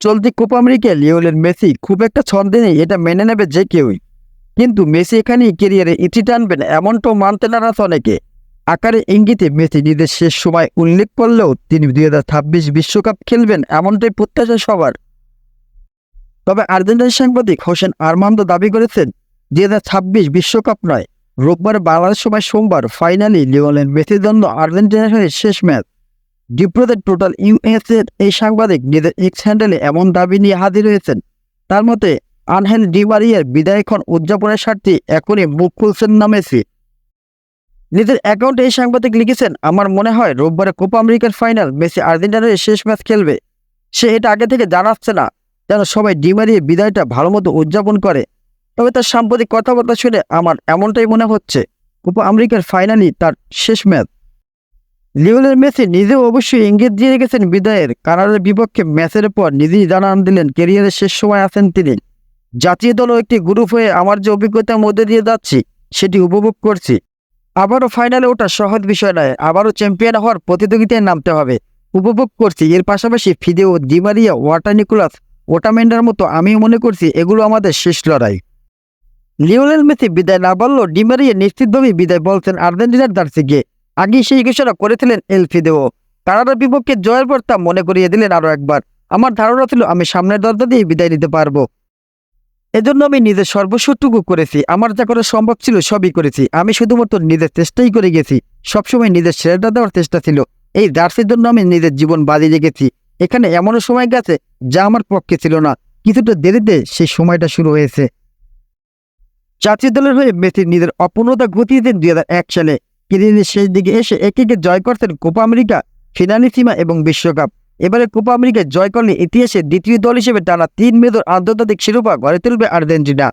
চলতি কোপা আমেরিকায় Lionel Messi খুব একটা ছন্দে নেই, এটা মেনে নেবে যে কেউই। কিন্তু মেসি এখানেই কেরিয়ারে ইতি টানবেন এমনটাও মানতে নারাজ অনেকে। আকারে ইঙ্গিতে মেসি নিজের শেষ সময় উল্লেখ করলেও তিনি দুই বিশ্বকাপ খেলবেন এমনটাই প্রত্যাশা সবার। তবে আর্জেন্টাইন সাংবাদিক হোসেন আরমান্দ দাবি করেছেন, দুই বিশ্বকাপ নয়, রোববার বাংলাদেশ সময় সোমবার ফাইনালি লিওনেল মেসির জন্য আর্জেন্টিনার শেষ ম্যাচ। ডিপ্রোদের টোটাল ইউএস এর এই সাংবাদিক নিজের এক্স হ্যান্ডেলে এমন দাবি নিয়ে হাজির হয়েছেন। তার মতে আনহেল ডিমারিয়ার বিদায়ক্ষণ উদযাপনের স্বার্থে এখনই মুখ খুলছেন না মেসি নিজের অ্যাকাউন্টে এই সাংবাদিক লিখেছেন, আমার মনে হয় রোববারে কোপা আমেরিকার ফাইনাল মেসি আর্জেন্টিনার শেষ ম্যাচ খেলবে। সে এটা আগে থেকে জানাচ্ছে না, যেন সবাই ডিমারিয়ে বিদায়টা ভালো মতো উদযাপন করে। তবে তার সাম্প্রতিক কথাবার্তা শুনে আমার এমনটাই মনে হচ্ছে, কোপা আমেরিকার ফাইনালই তার শেষ ম্যাচ। লিওনেল মেসি নিজেও অবশ্যই ইঙ্গিত দিয়ে রেখেছেন বিদায়ের, কানাডার বিপক্ষে ম্যাচের পর নিজেই জানান দিলেন, কেরিয়ারের শেষ সময় আছেন তিনি। জাতীয় দলও একটি গ্রুপ হয়ে আমার যে অভিজ্ঞতার মধ্যে দিয়ে যাচ্ছি, সেটি উপভোগ করছি। আবারও ফাইনালে ওঠা সহজ বিষয় নয়, আবারও চ্যাম্পিয়ন হওয়ার প্রতিযোগিতায় নামতে হবে। উপভোগ করছি, এর পাশাপাশি ফিদেও দিমারিয়া ওয়াটার নিকোলাস, ওটামেন্ডার মতো আমিও মনে করছি এগুলো আমাদের শেষ লড়াই। লিওনেল মেসি বিদায় না বললেও ডিমারিয়া নিশ্চিতভাবেই বিদায় বলছেন আর্জেন্টিনার দার্সিকে আগেই সেই ঘোষণা করেছিলেন এল ফিদেও কানাডার বিপক্ষে জয়ের পর তা মনে করিয়ে দিলেন আরও একবার। আমার ধারণা ছিল আমি সামনের দরজা দিয়ে বিদায় নিতে পারব। এজন্য আমি নিজের সর্বস্বটুকু করেছি। আমার যা করা সম্ভব ছিল সবই করেছি। আমি শুধুমাত্র নিজের চেষ্টাই করে গেছি। সবসময় নিজের সেরাটা দেওয়ার চেষ্টা ছিল। এই জার্সির জন্য আমি নিজের জীবন বাজি রেখেছি। এখানে এমনও সময় গেছে যা আমার পক্ষে ছিল না। কিছুটা দেরিতে সেই সময়টা শুরু হয়েছে। জাতীয় দলের হয়ে মেসি নিজের অপূর্ণতা ঘটিয়ে দেন দুই সালে। কেরিয়ারের শেষ দিকে এসে একে একে জয় করতেন কোপা আমেরিকা ফিনালিসিমা এবং বিশ্বকাপ। এবারে কোপা আমেরিকায় জয় করলে ইতিহাসে দ্বিতীয় দল হিসেবে টানা তিন মেদর আন্তর্জাতিক শিরোপা গড়ে তুলবে আর্জেন্টিনা।